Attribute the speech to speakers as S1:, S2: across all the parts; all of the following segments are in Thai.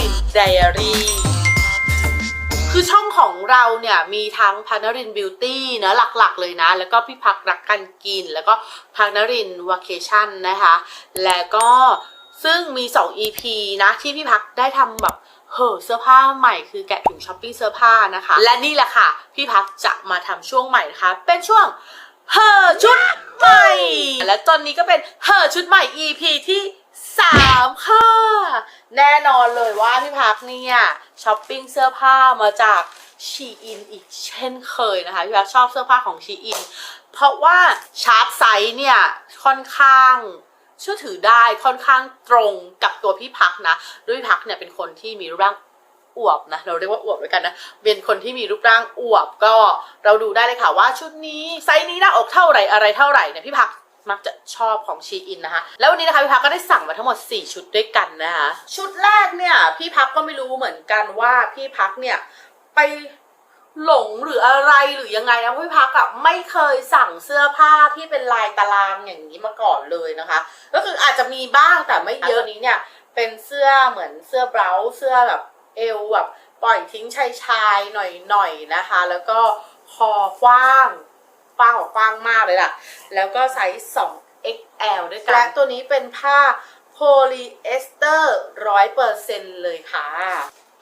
S1: รินไดอารี่คือช่องของเราเนี่ยมีทั้งพานารินบิวตี้นะหลักๆเลยนะ แล้วก็พี่พักรักกันกิน แล้วก็พานารินวาเคชั่นนะคะ แล้วก็ซึ่งมี 2 EP นะ ที่พี่พักได้ทำแบบเห่อเสื้อผ้าใหม่คือแกะถุงช้อปปิ้งเสื้อผ้านะคะ และนี่แหละค่ะ พี่พักจะมาทำช่วงใหม่นะคะ เป็นช่วงเห่อชุดใหม่ และตอนนี้ก็เป็นเห่อชุดใหม่ EP ที่ 3ค่ะ แน่นอนเลยว่าพี่พักเนี่ยช้อปปิ้งเสื้อผ้ามาจากชีอินอีกเช่นเคยนะคะพี่พักชอบเสื้อผ้าของชีอินเพราะว่าชาร์ปไซส์เนี่ยค่อนข้างเชื่อถือได้ค่อนข้างตรงกับตัวพี่พักนะด้วยพักเนี่ยเป็นคนที่มีรูปร่างอวบนะเราเรียกว่าอวบด้วยกันนะเป็นคนที่มีรูปร่างอวบก็เราดูได้เลยค่ะว่าชุดนี้ไซส์นี้หน้าอกเท่าไหร่อะไรเท่าไหร่เนี่ยพี่พัก มักจะชอบของชีอินนะคะ แล้ววันนี้นะคะพี่พักก็ได้สั่งมาทั้งหมด 4 ชุดด้วยกันนะคะ ชุดแรกเนี่ยพี่พักก็ไม่รู้เหมือนกันว่าพี่พักเนี่ยไปหลงหรืออะไรหรือยังไงนะพี่พักอะไม่เคยสั่งเสื้อผ้าที่เป็นลายตารางอย่างนี้มาก่อนเลยนะคะ ก็คืออาจจะมีบ้างแต่ไม่เยอะนี้เนี่ยเป็นเสื้อเหมือนเสื้อเบราเสื้อแบบเอวแบบปล่อยทิ้งชายชายหน่อยๆนะคะ แล้วก็คอกว้าง กว้างกว่ากว้างมากเลยล่ะ แล้วก็ไซส์2 XL ด้วยกัน และตัวนี้เป็นผ้าโพลีเอสเตอร์ร้อยเปอร์เซ็นเลยค่ะ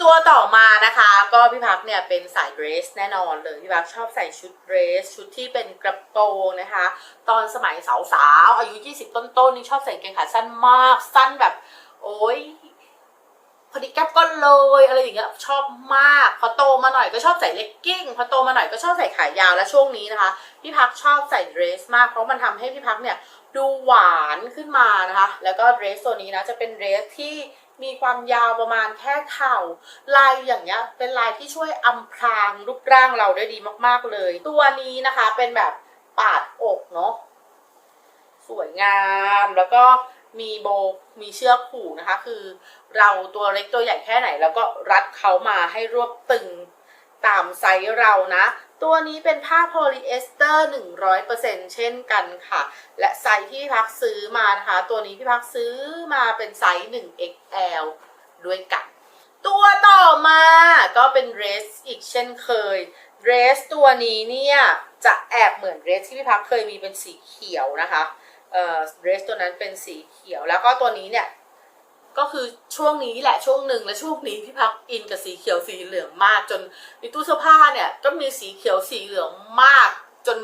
S1: ตัวต่อมานะคะ ก็พี่พักเนี่ยเป็นสายเดรสแน่นอนเลย พี่พักชอบใส่ชุดเดรส ชุดที่เป็นกระโปรงนะคะ ตอนสมัยสาวๆอายุ 20 ต้นๆนี่ชอบใส่กางเกงขาสั้นมากสั้นแบบ โอ้ย พอดีแก๊ปก็เลยอะไรอย่างเงี้ยชอบมาก พอโตมาหน่อยก็ชอบใส่เลกกิ้งพอโตมาหน่อยก็ชอบใส่ขายาวและช่วงนี้นะคะ พี่พักชอบใส่เดรสมากเพราะมันทำให้พี่พักเนี่ยดูหวานขึ้นมานะคะ แล้วก็เดรสตัวนี้นะจะเป็นเดรสที่มีความยาวประมาณแค่เข่า ลายอย่างเงี้ยเป็นลายที่ช่วยอำพรางรูปร่างเราได้ดีมากๆเลย ตัวนี้นะคะเป็นแบบปาดอกเนาะสวยงามแล้วก็ มีโบมีเชือกผูกนะคะ คือเราตัวเล็กตัวใหญ่แค่ไหน แล้วก็รัดเขามาให้รวบตึงตามไซส์เรานะ ตัวนี้เป็นผ้าโพลีเอสเตอร์ 100%เช่นกันค่ะ และไซส์ที่พี่พักซื้อมานะคะ ตัวนี้พี่พักซื้อมาเป็นไซส์ 1XL ด้วยกัน ตัวต่อมาก็เป็นเดรสอีกเช่นเคยเดรสตัวนี้เนี่ย จะแอบเหมือนเดรสที่พี่พักเคยมีเป็นสีเขียวนะคะ เอ่อเดรสตัวนั้นเป็นสีเขียว แล้วก็ตัวนี้เนี่ยก็คือช่วงนี้แหละช่วงหนึ่งและช่วงนี้พี่พักอินกับสีเขียวสีเหลืองมาก จนในตู้เสื้อผ้าเนี่ยก็มีสีเขียวสีเหลืองมาก จน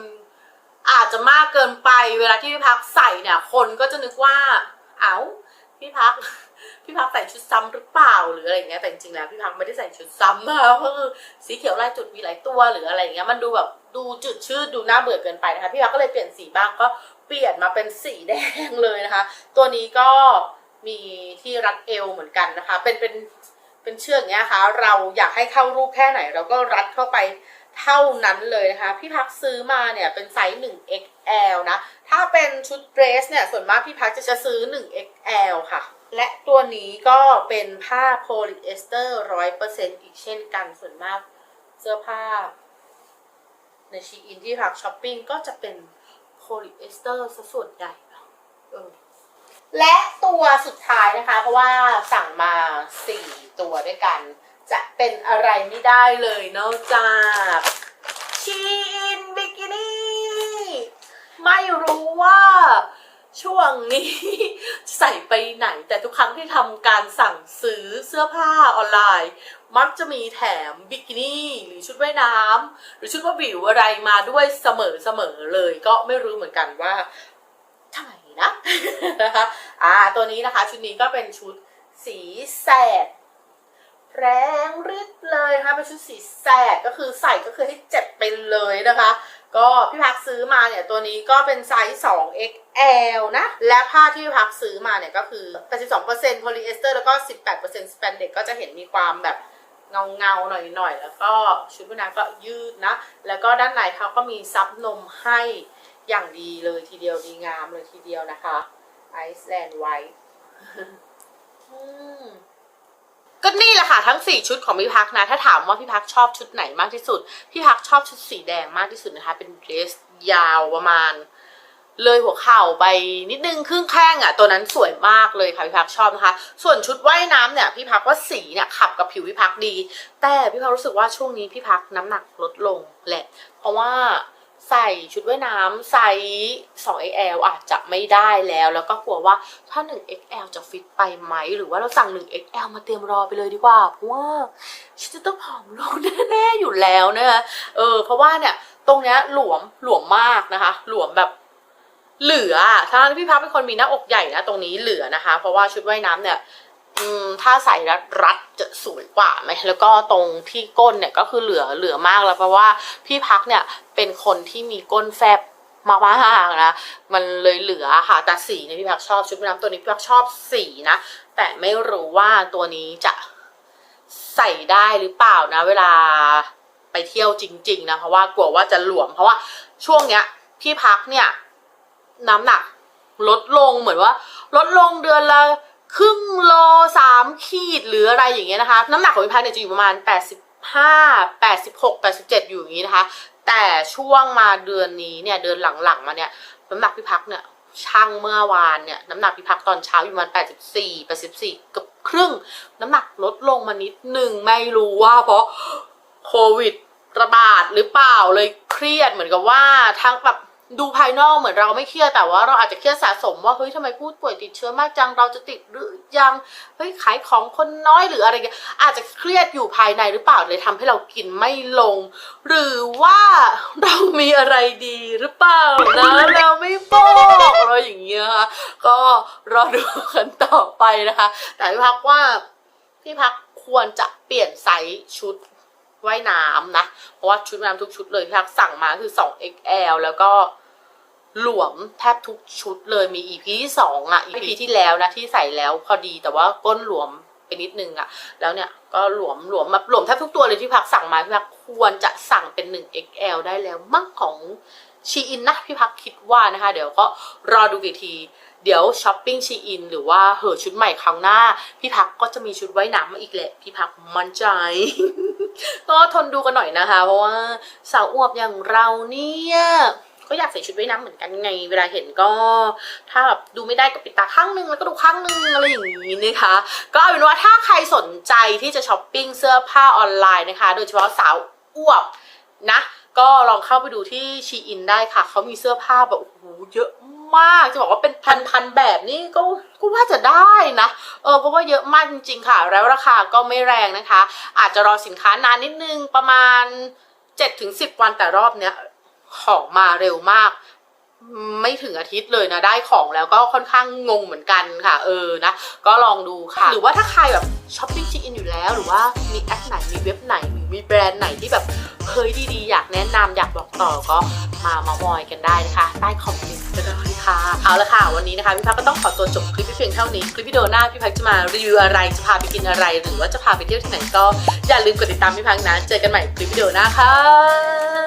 S1: อาจจะมากเกินไป เวลาที่พี่พักใส่เนี่ย คนก็จะนึกว่า เอ้าพี่พักพี่พักใส่ชุดซ้ำหรือเปล่าหรืออะไรเงี้ยแต่จริงๆแล้วพี่พักไม่ได้ใส่ชุดซ้ำนะคะก็คือสีเขียวลายจุดมีหลายตัวหรืออะไรเงี้ยมันดูแบบดูจืดชืดดูน่าเบื่อเกินไปนะคะพี่พักก็เลยเปลี่ยนสีบ้างก็ เปลี่ยนมาเป็นสีแดงเลยนะคะ ตัวนี้ก็มีที่รัดเอวเหมือนกันนะคะ เป็นเป็นเป็นเชือกอย่างเงี้ยค่ะ เราอยากให้เข้ารูปแค่ไหน เราก็รัดเข้าไปเท่านั้นเลยนะคะ พี่พักซื้อมาเนี่ยเป็นไซส์ 1XL นะ ถ้าเป็นชุดเดรสเนี่ย ส่วนมากพี่พักจะจะซื้อ 1XL ค่ะ และตัวนี้ก็เป็นผ้าโพลีเอสเตอร์ร้อยเปอร์เซ็นอีกเช่นกัน ส่วนมากเสื้อผ้า ในชีอินที่พักช้อปปิ้งก็จะเป็น ลีเอสเตอร์ซะส่วนใหญ่เนอะเออและตัวสุดท้ายนะคะ เพราะว่าสั่งมา4ตัวด้วยกัน จะเป็นอะไรไม่ได้เลยนอกจากชีอินบิกินี่ ไม่รู้ว่า ช่วงนี้ ใส่ไปไหน แต่ทุกครั้งที่ทำการสั่งซื้อเสื้อผ้าออนไลน์ มักจะมีแถมบิกินี่ หรือชุดว่ายน้ำหรือชุดว่าบิวอะไรมาด้วยเสมอเสมอเลย ก็ไม่รู้เหมือนกันว่าทำไมนะนะคะอ่าตัวนี้นะคะ ชุดนี้ก็เป็นชุดสีแสดแรงฤทธิ์เลยนะคะเป็นชุดสีแสดก็คือใส่ก็คือให้เจ็บไปเลยนะคะ ก็พี่พักซื้อมาเนี่ยตัวนี้ก็เป็นไซส์ 2XL นะ และผ้าที่พี่พักซื้อมาเนี่ยก็คือ 82%โพลีเอสเตอร์แล้วก็ 18%สแปนเด็กก็จะเห็นมีความแบบเงาเงาๆหน่อยแล้วก็ชุดว่ายน้ำก็ยืดนะ แล้วก็ด้านในเขาก็มีซับนมให้อย่างดีเลยทีเดียวดีงามเลยทีเดียวนะคะไอซ์แลนด์ไวท์ ก็นี่แหละค่ะทั้ง 4 ชุดของพี่พักนะ ถ้าถามว่าพี่พักชอบชุดไหนมากที่สุด พี่พักชอบชุดสีแดงมากที่สุดนะคะ เป็นเดรสยาวประมาณ เลยหัวเข่าไปนิดนึงครึ่งแข้งอะ ตัวนั้นสวยมากเลยค่ะพี่พักชอบนะคะ ส่วนชุดว่ายน้ำเนี่ยพี่พักว่าสีเนี่ยขับกับผิวพี่พักดี แต่พี่พักรู้สึกว่าช่วงนี้พี่พักน้ำหนักลดลงแหละ เพราะว่า ใส่ชุดว่ายน้ำไซส์ 2XL อาจจะไม่ได้แล้ว แล้วก็กลัวว่าถ้า 1XL จะฟิตไปไหม หรือว่าเราสั่ง 1XL มาเตรียมรอไปเลยดีกว่า เพราะว่าฉันจะต้องผอมลงแน่ๆอยู่แล้วนะคะเออ เพราะว่าเนี่ย ตรงเนี้ยหลวมหลวมมากนะคะ หลวมแบบเหลืออะถ้าพี่พักเป็นคนมีหน้าอกใหญ่นะตรงนี้เหลือนะคะ เพราะว่าชุดว่ายน้ำเนี่ย ถ้าใส่รัดรัดจะสวยกว่าไหมแล้วก็ตรงที่ก้นเนี่ยก็คือเหลือเหลือมากแล้วเพราะว่าพี่พักเนี่ยเป็นคนที่มีก้นแฟบมากๆนะ มันเลยเหลือค่ะ แต่สีเนี่ยพี่พักชอบชุดว่ายน้ำตัวนี้พี่พักชอบสีนะ แต่ไม่รู้ว่าตัวนี้จะใส่ได้หรือเปล่านะ เวลาไปเที่ยวจริง ๆ นะ เพราะว่ากลัวว่าจะหลวม เพราะว่าช่วงเนี้ยพี่พักเนี่ยน้ำหนักลดลงเหมือนว่า ลดลงเดือนละ ครึ่งโลสามขีดหรืออะไรอย่างเงี้ยนะคะ น้ำหนักของพี่พักเนี่ยจะอยู่ประมาณ 85 86 87 อยู่อย่างนี้นะคะ แต่ช่วงมาเดือนนี้เนี่ยเดือนหลังๆมาเนี่ยน้ำหนักพี่พักเนี่ยช่างเมื่อวานเนี่ยน้ำหนักพี่พักตอนเช้าอยู่ประมาณ 84 84เกับครึ่ง น้ำหนักลดลงมานิดหนึ่งไม่รู้ว่าเพราะโควิดระบาดหรือเปล่าเลยเครียดเหมือนกับว่าทั้งแบบ ดูภายนอกเหมือนเราไม่เครียดแต่ว่าเราอาจจะเครียดสะสมว่าเฮ้ยทำไมผู้ป่วยติดเชื้อมากจังเราจะติดหรือยังเฮ้ยขายของคนน้อยหรืออะไรเงี้ยอาจจะเครียดอยู่ภายในหรือเปล่าเลยทำให้เรากินไม่ลง หรือว่าเรามีอะไรดีหรือเปล่านะเราไม่บอกอะไรอย่างเงี้ยค่ะก็รอดูกันต่อไปนะคะ แต่พี่พักว่าพี่พักควรจะเปลี่ยนไซส์ชุด ว่ายน้ำนะ เพราะว่าชุดว่ายน้ำทุกชุดเลยที่พักสั่งมาคือ 2XL แล้วก็หลวมแทบทุกชุดเลยมี EP ที่สองอะ EP ที่แล้วนะที่ใส่แล้วพอดีแต่ว่าก้นหลวมไปนิดนึงอะแล้วเนี่ยก็หลวมหลวมแบบหลวมแทบทุกตัวเลยที่พักสั่งมาพี่พักควรจะสั่งเป็น 1XL ได้แล้วมั่งของ ชีอินนะพี่พักคิดว่านะคะ เดี๋ยวก็รอดูกี่ที เดี๋ยวช้อปปิ้งชีอินหรือว่าเหอชุดใหม่ครั้งหน้า พี่พักก็จะมีชุดว่ายน้ำมาอีกแหละ พี่พักมั่นใจ ก็ทนดูกันหน่อยนะคะ เพราะว่าสาวอวบอย่างเราเนี่ยก็อยากใส่ชุดว่ายน้ำเหมือนกันไง เวลาเห็นก็ ถ้าแบบดูไม่ได้ก็ปิดตาข้างนึงแล้วก็ดูข้างนึงอะไรอย่างนี้นะคะ ก็เอาเป็นว่าถ้าใครสนใจที่จะช้อปปิ้งเสื้อผ้าออนไลน์นะคะ โดยเฉพาะสาวอวบนะ ก็ลองเข้าไปดูที่ชีอินได้ค่ะ เขามีเสื้อผ้าแบบโอ้โหเยอะมาก จะบอกว่าเป็นพันๆแบบนี่ก็ก็ว่าจะได้นะ เออเพราะว่าเยอะมากจริง ๆ ค่ะ แล้วราคาก็ไม่แรงนะคะ อาจจะรอสินค้านานนิดนึงประมาณ 7-10 วันแต่รอบเนี้ยของมาเร็วมากไม่ถึงอาทิตย์เลยนะได้ของแล้วก็ค่อนข้างงงเหมือนกันค่ะ เออนะ ก็ลองดูค่ะ หรือว่าถ้าใครแบบช้อปปิ้งชิอินอยู่แล้ว หรือว่ามีแอปไหนมีเว็บไหน มีแบรนด์ไหนที่แบบเฮ้ยดีๆ อยากแนะนำอยากบอกต่อก็มาเมามอยกันได้นะคะ ใต้คอมเมนต์ก็ได้ค่ะ เอาละค่ะ วันนี้นะคะ พี่พักก็ต้องขอตัวจบคลิปเพียงเท่านี้ คลิปวิดีโอหน้าพี่พักจะมารีวิวอะไรจะพาไปกินอะไร หรือว่าจะพาไปเที่ยวที่ไหนก็อย่าลืมกดติดตามพี่พักนะ เจอกันใหม่คลิปวิดีโอหน้าค่ะ